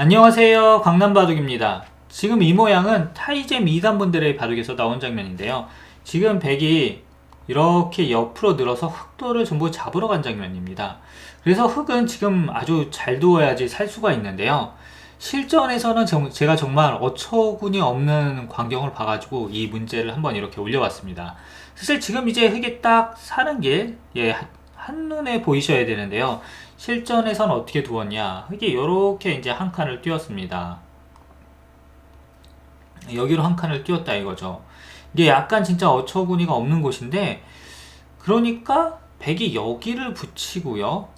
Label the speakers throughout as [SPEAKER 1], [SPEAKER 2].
[SPEAKER 1] 안녕하세요. 강남 바둑입니다. 지금 이 모양은 타이젠 2단분들의 바둑에서 나온 장면인데요. 지금 백이 이렇게 옆으로 늘어서 흑도를 전부 잡으러 간 장면입니다. 그래서 흑은 지금 아주 잘 두어야지 살 수가 있는데요. 실전에서는 정- 제가 정말 어처구니 없는 광경을 봐가지고 이 문제를 한번 이렇게 올려봤습니다. 사실 지금 이제 흑이 딱 사는 게 예, 한눈에 보이셔야 되는데요. 실전에선 어떻게 두었냐? 흑이 이렇게 이제 한 칸을 띄웠습니다. 여기로 한 칸을 띄웠다 이거죠. 이게 약간 진짜 어처구니가 없는 곳인데 그러니까 백이 여기를 붙이고요.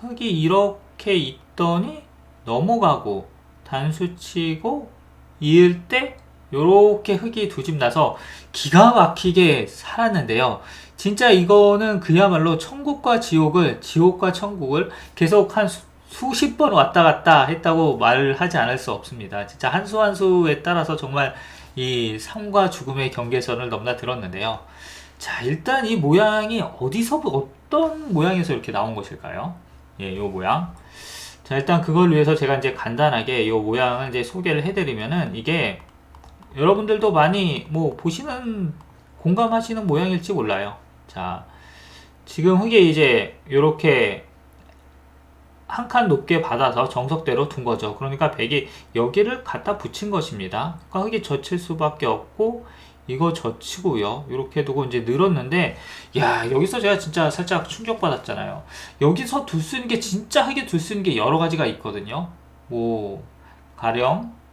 [SPEAKER 1] 흑이 이렇게 있더니 넘어가고 단수 치고 이을 때 요렇게 흑이 두 집 나서 기가 막히게 살았는데요. 진짜 이거는 그야말로 천국과 지옥을 지옥과 천국을 계속 한 수, 수십 번 왔다 갔다 했다고 말을 하지 않을 수 없습니다. 진짜 한 수 한 수에 따라서 정말 이 삶과 죽음의 경계선을 넘나 들었는데요. 자, 일단 이 모양이 어디서 어떤 모양에서 이렇게 나온 것일까요? 예, 요 모양. 자, 일단 그걸 위해서 제가 이제 간단하게 이 모양을 이제 소개를 해드리면은 이게 여러분들도 많이 뭐 보시는 공감하시는 모양일지 몰라요. 자, 지금 흑이 이제 이렇게 한 칸 높게 받아서 정석대로 둔 거죠. 그러니까 백이 여기를 갖다 붙인 것입니다. 그러니까 흑이 젖힐 수밖에 없고 이거 젖히고요. 이렇게 두고 이제 늘었는데 야 여기서 제가 진짜 살짝 충격받았잖아요. 여기서 둘 수 있는 게 진짜 흑이 둘수 있는 게 여러 가지가 있거든요. 뭐 가령 다-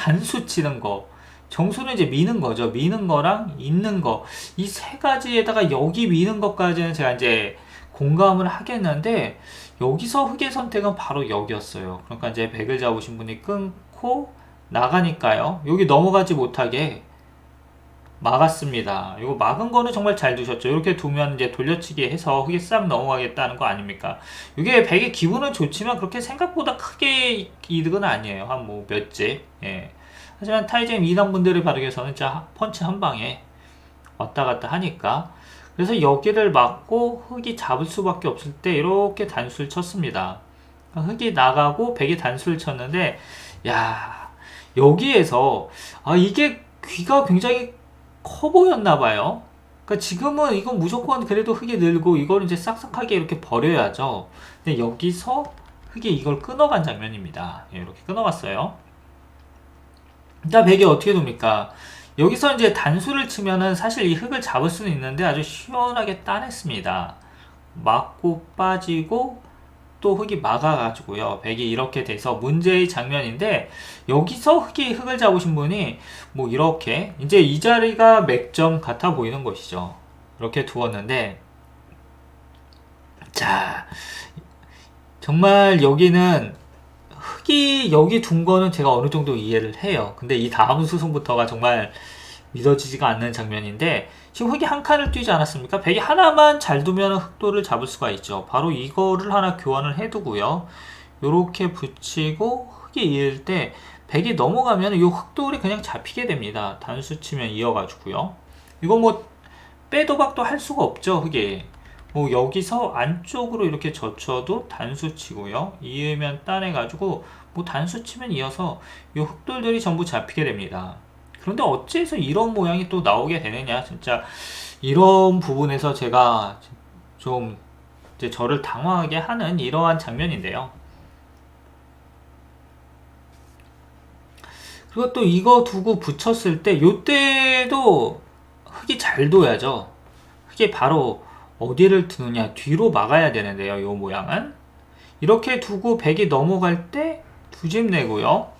[SPEAKER 1] 단수 치는 거, 정수는 이제 미는 거죠. 미는 거랑 있는 거. 이 세 가지에다가 여기 미는 것까지는 제가 이제 공감을 하겠는데, 여기서 흑의 선택은 바로 여기였어요. 그러니까 이제 백을 잡으신 분이 끊고 나가니까요. 여기 넘어가지 못하게 막았습니다. 이거 막은 거는 정말 잘 두셨죠. 이렇게 두면 이제 돌려치기 해서 흑이 싹 넘어가겠다는 거 아닙니까? 이게 백의 기분은 좋지만 그렇게 생각보다 크게 이득은 아니에요. 한 뭐몇 집. 예. 하지만 타이젠 2단 분들의 바둑에서는 진짜 펀치 한 방에 왔다 갔다 하니까 그래서 여기를 막고 흑이 잡을 수밖에 없을 때 이렇게 단수를 쳤습니다. 흑이 나가고 백이 단수를 쳤는데 야 여기에서 아 이게 귀가 굉장히 커 보였나 봐요. 그러니까 지금은 이건 무조건 그래도 흑이 늘고 이걸 이제 싹싹하게 이렇게 버려야죠. 근데 여기서 흑이 이걸 끊어간 장면입니다. 예, 이렇게 끊어갔어요. 일단 백이 어떻게 됩니까? 여기서 이제 단수를 치면은 사실 이 흑을 잡을 수는 있는데 아주 시원하게 따냈습니다. 맞고 빠지고 또 흑이 막아가지고요. 백이 이렇게 돼서 문제의 장면인데 여기서 흑이 흑을 잡으신 분이 뭐 이렇게 이제 이 자리가 맥점 같아 보이는 것이죠. 이렇게 두었는데 자 정말 여기는 흑이 여기 둔 거는 제가 어느 정도 이해를 해요. 근데 이 다음 수순부터가 정말 믿어지지가 않는 장면인데 지금 흑이 한 칸을 뛰지 않았습니까? 백이 하나만 잘 두면 흑도를 잡을 수가 있죠. 바로 이거를 하나 교환을 해두고요. 요렇게 붙이고 흑이 이을 때 백이 넘어가면 이 흑돌이 그냥 잡히게 됩니다. 단수 치면 이어가지고요. 이거 뭐 빼도 박도 할 수가 없죠, 흑이. 뭐 여기서 안쪽으로 이렇게 젖혀도 단수 치고요. 이으면 따내가지고 뭐 단수 치면 이어서 이 흑돌들이 전부 잡히게 됩니다. 그런데 어째서 이런 모양이 또 나오게 되느냐 진짜 이런 부분에서 제가 좀 이제 저를 당황하게 하는 이러한 장면인데요. 그리고 또 이거 두고 붙였을 때 요때도 흙이 잘 둬야죠. 흙이 바로 어디를 두느냐 뒤로 막아야 되는데요. 요 모양은 이렇게 두고 백이 넘어갈 때 두집 내고요.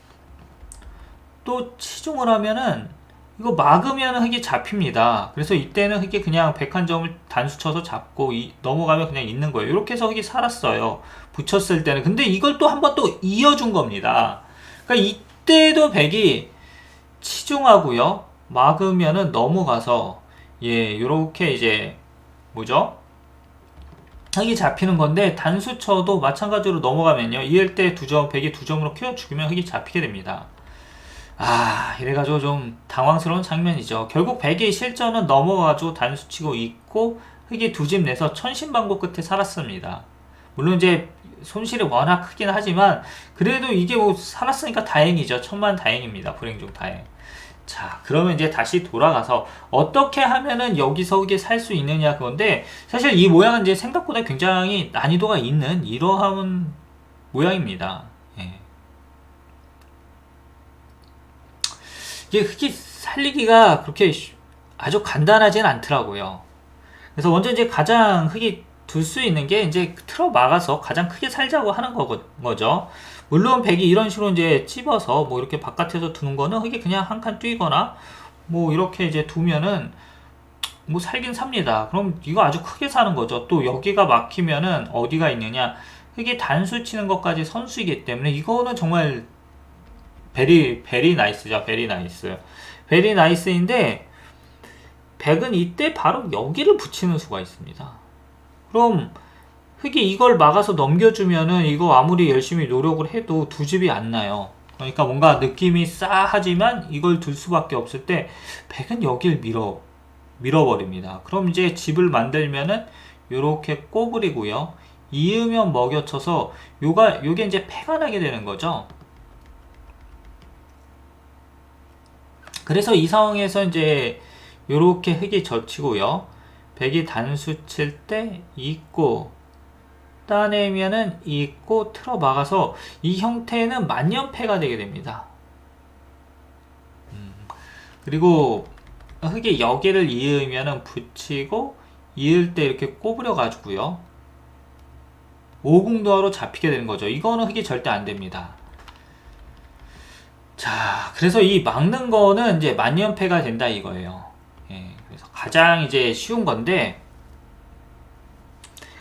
[SPEAKER 1] 또 치중을 하면은 이거 막으면 흑이 잡힙니다. 그래서 이때는 흑이 그냥 백한 점을 단수 쳐서 잡고 이- 넘어가면 그냥 있는 거예요. 이렇게 해서 흑이 살았어요. 붙였을 때는. 근데 이걸 또 한 번 또 이어준 겁니다. 그러니까 이때도 백이 치중하고요. 막으면은 넘어가서 예, 요렇게 이제 뭐죠? 흑이 잡히는 건데 단수 쳐도 마찬가지로 넘어가면요. 이을 때두 점, 백이 두 점으로 키워 죽이면 흑이 잡히게 됩니다. 아, 이래가지고 좀 당황스러운 장면이죠. 결국 백이 실전은 넘어가지고 단수 치고 있고 흑이 두 집 내서 천신방고 끝에 살았습니다. 물론 이제 손실이 워낙 크긴 하지만 그래도 이게 뭐 살았으니까 다행이죠. 천만 다행입니다. 불행 중 다행. 자, 그러면 이제 다시 돌아가서 어떻게 하면은 여기서 이게 살 수 있느냐 그건데 사실 이 모양은 이제 생각보다 굉장히 난이도가 있는 이러한 모양입니다. 예. 이게 흙이 살리기가 그렇게 쉬- 아주 간단하진 않더라고요. 그래서 먼저 이제 가장 흙이 둘 수 있는 게 이제 틀어 막아서 가장 크게 살자고 하는 거, 거죠. 물론 백이 이런 식으로 이제 찝어서 뭐 이렇게 바깥에서 두는 거는 흙이 그냥 한 칸 뛰거나 뭐 이렇게 이제 두면은 뭐 살긴 삽니다. 그럼 이거 아주 크게 사는 거죠. 또 여기가 막히면은 어디가 있느냐? 흙이 단수 치는 것까지 선수이기 때문에 이거는 정말 베리 베리 나이스죠. 베리 나이스. 베리 나이스인데 백은 이때 바로 여기를 붙이는 수가 있습니다. 그럼 흙이 이걸 막아서 넘겨주면은 이거 아무리 열심히 노력을 해도 두 집이 안 나요. 그러니까 뭔가 느낌이 싸하지만 이걸 둘 수밖에 없을 때 백은 여길 밀어 밀어버립니다. 그럼 이제 집을 만들면은 요렇게 꼬부리고요. 이으면 먹여쳐서 요가 요게 이제 패가 나게 되는 거죠. 그래서 이 상황에서 이제 요렇게 흙이 젖히고요. 백이 단수 칠 때 있고 따내면은 있고 틀어 막아서 이 형태는 만년패가 되게 됩니다. 음, 그리고 흙이 여기를 이으면은 붙이고 이을 때 이렇게 꼬부려 가지고요. 오궁도하로 잡히게 되는 거죠. 이거는 흙이 절대 안 됩니다. 자, 그래서 이 막는 거는 이제 만년패가 된다 이거예요. 예, 그래서 가장 이제 쉬운 건데,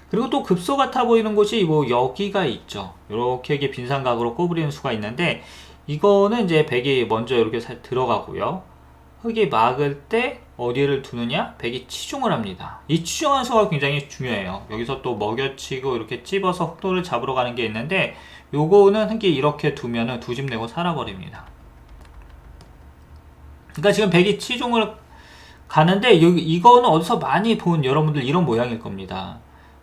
[SPEAKER 1] 그리고 또 급소 같아 보이는 곳이 뭐 여기가 있죠. 이렇게 이게 빈삼각으로 꼬부리는 수가 있는데, 이거는 이제 백이 먼저 이렇게 살- 들어가고요. 흙이 막을 때 어디를 두느냐? 백이 치중을 합니다. 이 치중한 수가 굉장히 중요해요. 여기서 또 먹여치고 이렇게 찝어서 흑도를 잡으러 가는 게 있는데, 요거는 흙이 이렇게 두면은 두 집 내고 살아버립니다. 그러니까 지금 백이 치중을 가는데 여기 이거는 어디서 많이 본 여러분들 이런 모양일 겁니다.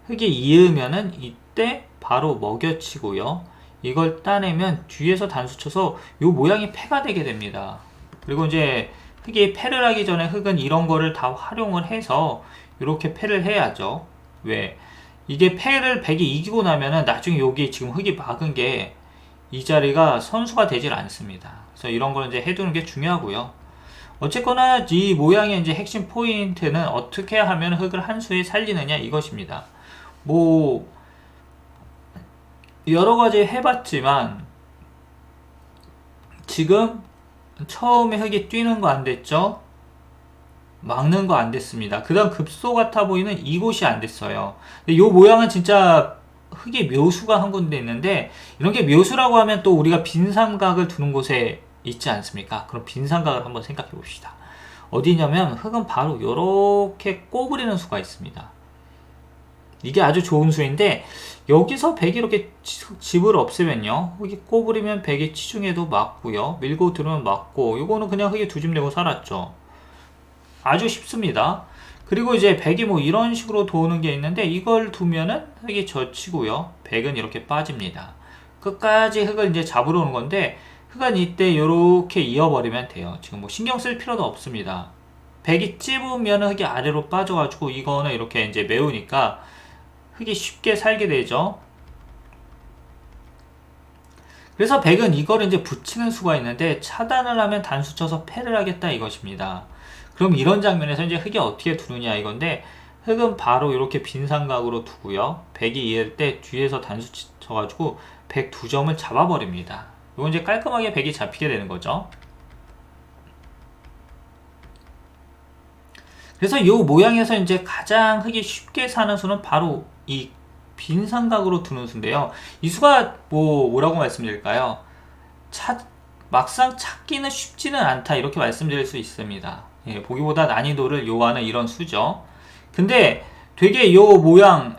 [SPEAKER 1] 흙이 이으면은 이때 바로 먹여치고요. 이걸 따내면 뒤에서 단수 쳐서 요 모양이 패가 되게 됩니다. 그리고 이제 흙이 패를 하기 전에 흙은 이런 거를 다 활용을 해서 이렇게 패를 해야죠. 왜? 이게 패를 백이 이기고 나면은 나중에 여기 지금 흙이 막은 게 이 자리가 선수가 되질 않습니다. 그래서 이런 거는 이제 해두는 게 중요하고요. 어쨌거나 이 모양의 이제 핵심 포인트는 어떻게 하면 흙을 한 수에 살리느냐 이것입니다. 뭐 여러 가지 해봤지만 지금 처음에 흙이 뛰는 거 안 됐죠? 막는 거 안 됐습니다. 그 다음 급소 같아 보이는 이곳이 안 됐어요. 근데 이 모양은 진짜 흙의 묘수가 한 군데 있는데 이런 게 묘수라고 하면 또 우리가 빈 삼각을 두는 곳에 있지 않습니까? 그럼 빈 삼각을 한번 생각해 봅시다. 어디냐면 흙은 바로 이렇게 꼬부리는 수가 있습니다. 이게 아주 좋은 수인데 여기서 백이 이렇게 치- 집을 없애면요. 흙이 꼬부리면 백이 치중에도 맞고요. 밀고 들으면 맞고 이거는 그냥 흙이 두집 내고 살았죠. 아주 쉽습니다. 그리고 이제 백이 뭐 이런 식으로 도는 게 있는데 이걸 두면은 흙이 젖히고요. 백은 이렇게 빠집니다. 끝까지 흙을 이제 잡으러 오는 건데 흙은 이때 이렇게 이어버리면 돼요. 지금 뭐 신경 쓸 필요도 없습니다. 백이 찝으면 흙이 아래로 빠져가지고 이거는 이렇게 이제 메우니까 흙이 쉽게 살게 되죠. 그래서 백은 이거를 이제 붙이는 수가 있는데 차단을 하면 단수 쳐서 패를 하겠다 이것입니다. 그럼 이런 장면에서 이제 흙이 어떻게 두느냐 이건데 흙은 바로 이렇게 빈 삼각으로 두고요. 백이 이을 때 뒤에서 단수 치- 쳐가지고 백 두 점을 잡아버립니다. 이건 이제 깔끔하게 백이 잡히게 되는 거죠. 그래서 이 모양에서 이제 가장 흙이 쉽게 사는 수는 바로 이 빈 삼각으로 두는 수인데요. 이 수가 뭐 뭐라고 말씀드릴까요? 찾 막상 찾기는 쉽지는 않다 이렇게 말씀드릴 수 있습니다. 예, 보기보다 난이도를 요하는 이런 수죠. 근데 되게 요 모양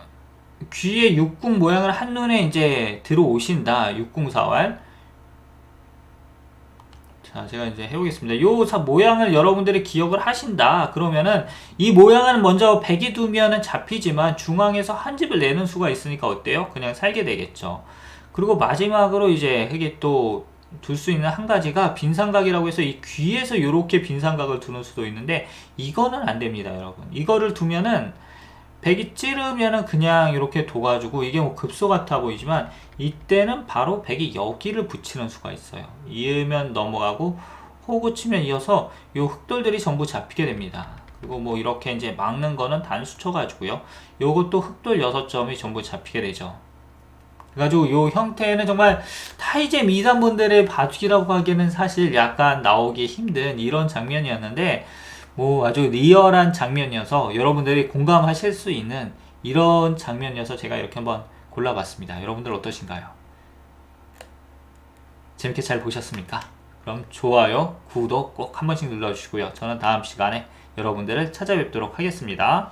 [SPEAKER 1] 귀에 육궁 모양을 한눈에 이제 들어오신다. 육궁사활. 자, 자, 제가 이제 해보겠습니다. 요 사- 모양을 여러분들이 기억을 하신다. 그러면은 이 모양은 먼저 100이 두면은 잡히지만 중앙에서 한 집을 내는 수가 있으니까 어때요? 그냥 살게 되겠죠. 그리고 마지막으로 이제 흙이 또둘 수 있는 한 가지가 빈삼각이라고 해서 이 귀에서 이렇게 빈삼각을 두는 수도 있는데 이거는 안 됩니다, 여러분. 이거를 두면은 100이 찌르면은 그냥 이렇게 둬가지고 이게 뭐 급소 같아 보이지만 이때는 바로 100이 여기를 붙이는 수가 있어요. 이으면 넘어가고 호구 치면 이어서 요 흑돌들이 전부 잡히게 됩니다. 그리고 뭐 이렇게 이제 막는 거는 단수 쳐가지고요. 요것도 흑돌 6점이 전부 잡히게 되죠. 그래가지고 요 형태는 정말 타이제 미담분들의 바둑이라고 하기에는 사실 약간 나오기 힘든 이런 장면이었는데 뭐 아주 리얼한 장면이어서 여러분들이 공감하실 수 있는 이런 장면이어서 제가 이렇게 한번 골라봤습니다. 여러분들 어떠신가요? 재밌게 잘 보셨습니까? 그럼 좋아요, 구독 꼭 한 번씩 눌러주시고요. 저는 다음 시간에 여러분들을 찾아뵙도록 하겠습니다.